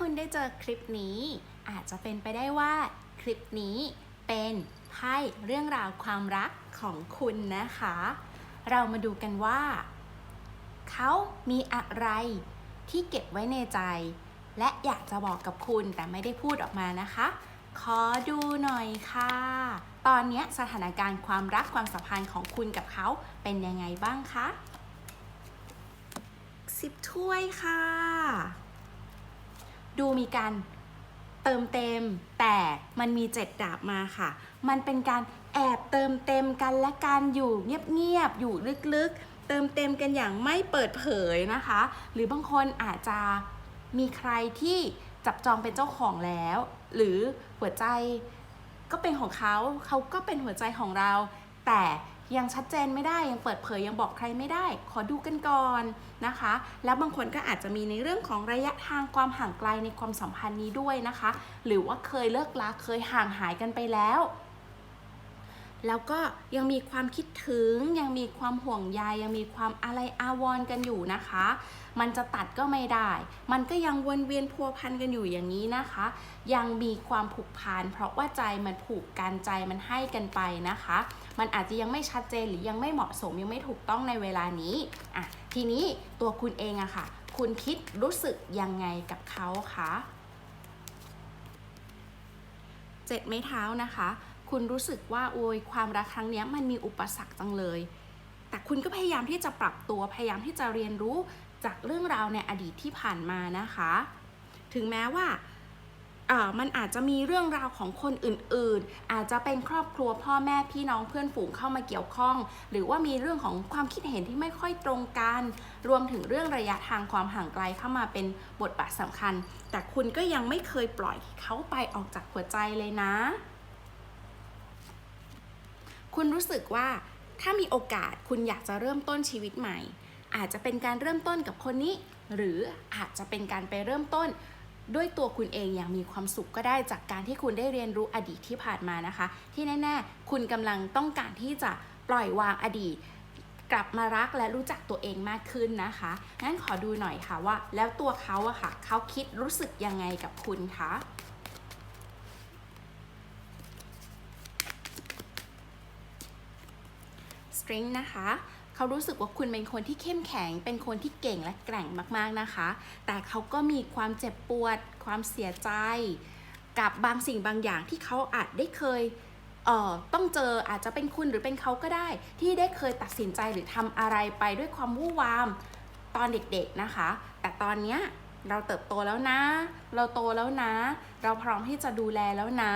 คุณได้เจอคลิปนี้ อาจจะเป็นไปได้ว่าคลิปนี้เป็นไพ่เรื่องราวความรักของคุณนะคะ เรามาดูกันว่า เขามีอะไรที่เก็บไว้ในใจ และอยากจะบอกกับคุณแต่ไม่ได้พูดออกมานะคะ ขอดูหน่อยค่ะ ตอนนี้สถานการณ์ความรักความสัมพันธ์ของคุณกับเขาเป็นยังไงบ้างคะสิบถ้วยค่ะ ดูมีการเติมเต็ม แต่มันมีเจ็ดดาบมาค่ะ มันเป็นการแอบเติมเต็มกันและการอยู่เงียบๆอยู่ลึกๆ เติมเต็มกันอย่างไม่เปิดเผยนะคะ หรือบางคนอาจจะมีใครที่จับจองเป็นเจ้าของแล้ว หรือหัวใจก็เป็นของเขาเขาก็เป็นหัวใจของเรา แต่ ยังชัดเจนไม่ได้ยังเปิดเผยยังบอกใครไม่ได้ ขอดูกันก่อนนะคะ แล้วบางคนก็อาจจะมีในเรื่องของระยะทางความห่างไกลในความสัมพันธ์นี้ด้วยนะคะ หรือว่าเคยเลิกลาเคยห่างหายกันไปแล้ว แล้วก็ยังมีความคิดถึง ยังมีความห่วงใยยังมีความอะไรอาวรณ์กันอยู่นะคะ มันจะตัดก็ไม่ได้ มันก็ยังวนเวียนพัวพันกันอยู่อย่างนี้นะคะ ยังมีความผูกพันเพราะว่าใจมันผูกกันใจมันให้กันไปนะคะ มันอาจจะยังไม่ชัดเจนหรือยังไม่เหมาะสมยังไม่ถูกต้องในเวลานี้อะทีนี้ตัวคุณเองอะค่ะ คุณคิดรู้สึกยังไงกับเขาคะเจ็ดไม้เท้านะคะ คุณรู้สึกว่าโอ้ยความรักครั้งนี้มันมีอุปสรรคจังเลย แต่คุณก็พยายามที่จะปรับตัวพยายามที่จะเรียนรู้จากเรื่องราวในอดีตที่ผ่านมานะคะ ถึงแม้ว่าอ่อมันอาจจะมีเรื่องราวของคนอื่นๆ อาจจะเป็นครอบครัวพ่อแม่พี่น้องเพื่อนฝูงเข้ามาเกี่ยวข้อง หรือว่ามีเรื่องของความคิดเห็นที่ไม่ค่อยตรงกัน รวมถึงเรื่องระยะทางความห่างไกลเข้ามาเป็นบทบาทสำคัญ แต่คุณก็ยังไม่เคยปล่อยเขาไปออกจากหัวใจเลยนะ คุณรู้สึกว่าถ้ามีโอกาสคุณอยากจะเริ่มต้นชีวิตใหม่ อาจจะเป็นการเริ่มต้นกับคนนี้ หรืออาจจะเป็นการไปเริ่มต้นด้วยตัวคุณเองอย่างมีความสุขก็ได้จากการที่คุณได้เรียนรู้อดีตที่ผ่านมานะคะ ที่แน่ ๆ คุณกำลังต้องการที่จะปล่อยวางอดีต กลับมารักและรู้จักตัวเองมากขึ้นนะคะงั้นขอดูหน่อยค่ะว่า แล้วตัวเขาอะค่ะเขาคิดรู้สึกยังไงกับคุณคะ strength นะคะเขารู้สึกว่าคุณเป็นคนที่เข้มแข็ง เป็นคนที่เก่งและแกร่งมากๆนะคะ แต่เขาก็มีความเจ็บปวด ความเสียใจ กับบางสิ่งบางอย่างที่เขาอาจได้เคยเอ่อต้องเจออาจจะเป็นคุณหรือเป็นเขาก็ได้ ที่ได้เคยตัดสินใจหรือทำอะไรไปด้วยความวู่วามตอนเด็กๆนะคะ แต่ตอนเนี้ยเราเติบโตแล้วนะ เราโตแล้วนะ เราพร้อมที่จะดูแลแล้วนะ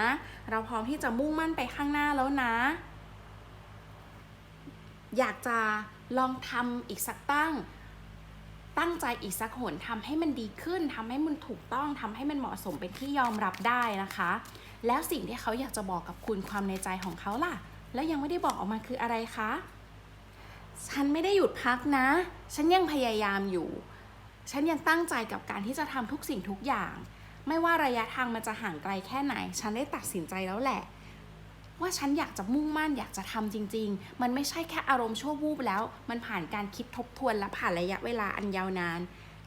เราพร้อมที่จะมุ่งมั่นไปข้างหน้าแล้วนะ อยากจะลองทำอีกสักตั้ง ตั้งใจอีกสักหนทำให้มันดีขึ้นทำให้มันถูกต้องทำให้มันเหมาะสมเป็นที่ยอมรับได้นะคะ แล้วสิ่งที่เขาอยากจะบอกกับคุณความในใจของเขาล่ะ แล้วยังไม่ได้บอกออกมาคืออะไรคะ ฉันไม่ได้หยุดพักนะ ฉันยังพยายามอยู่ ฉันยังตั้งใจกับการที่จะทำทุกสิ่งทุกอย่าง ไม่ว่าระยะทางมันจะห่างไกลแค่ไหน ฉันได้ตัดสินใจแล้วแหละ ว่าฉันอยากจะมุ่งมั่นอยากจะทำจริง ๆ มันไม่ใช่แค่อารมณ์ชั่ววูบแล้ว มันผ่านการคิดทบทวนและผ่านระยะเวลาอันยาวนาน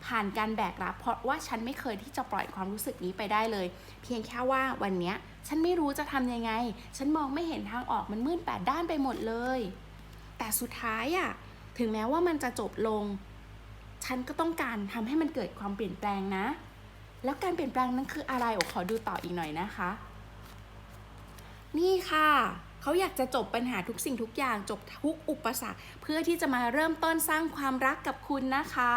ผ่านการแบกรับ เพราะว่าฉันไม่เคยที่จะปล่อยความรู้สึกนี้ไปได้เลย เพียงแค่ว่าวันนี้ฉันไม่รู้จะทำยังไง ฉันมองไม่เห็นทางออกมันมืดแปดด้านไปหมดเลย แต่สุดท้ายอะถึงแม้ว่ามันจะจบลง ฉันก็ต้องการทำให้มันเกิดความเปลี่ยนแปลงนะ แล้วการเปลี่ยนแปลงนั้นคืออะไรโอขอดูต่ออีกหน่อยนะคะ นี่ค่ะ เขาอยากจะจบปัญหาทุกสิ่งทุกอย่าง จบทุกอุปสรรค เพื่อที่จะมาเริ่มต้นสร้างความรักกับคุณนะคะ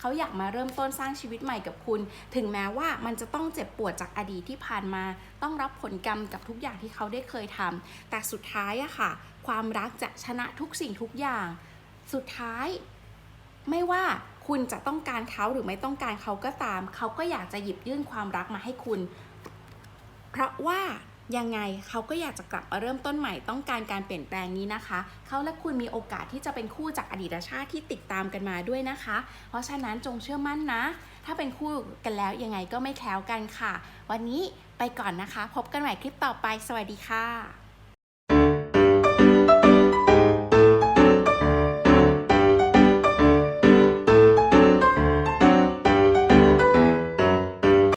เขาอยากมาเริ่มต้นสร้างชีวิตใหม่กับคุณ ถึงแม้ว่ามันจะต้องเจ็บปวดจากอดีตที่ผ่านมา ต้องรับผลกรรมกับทุกอย่างที่เขาได้เคยทำแต่สุดท้ายอะค่ะ ความรักจะชนะทุกสิ่งทุกอย่าง สุดท้าย ไม่ว่าคุณจะต้องการเขาหรือไม่ต้องการเขาก็ตาม เขาก็อยากจะหยิบยื่นความรักมาให้คุณ เพราะว่า ยังไงเขาก็อยากจะกลับมาเริ่มต้นใหม่ต้องการการเปลี่ยนแปลงนี้นะคะ เขาและคุณมีโอกาสที่จะเป็นคู่จากอดีตชาติที่ติดตามกันมาด้วยนะคะ เพราะฉะนั้นจงเชื่อมั่นนะ ถ้าเป็นคู่กันแล้วยังไงก็ไม่แคล้วกันค่ะ วันนี้ไปก่อนนะคะ พบกันใหม่คลิปต่อไป สวัสดีค่ะ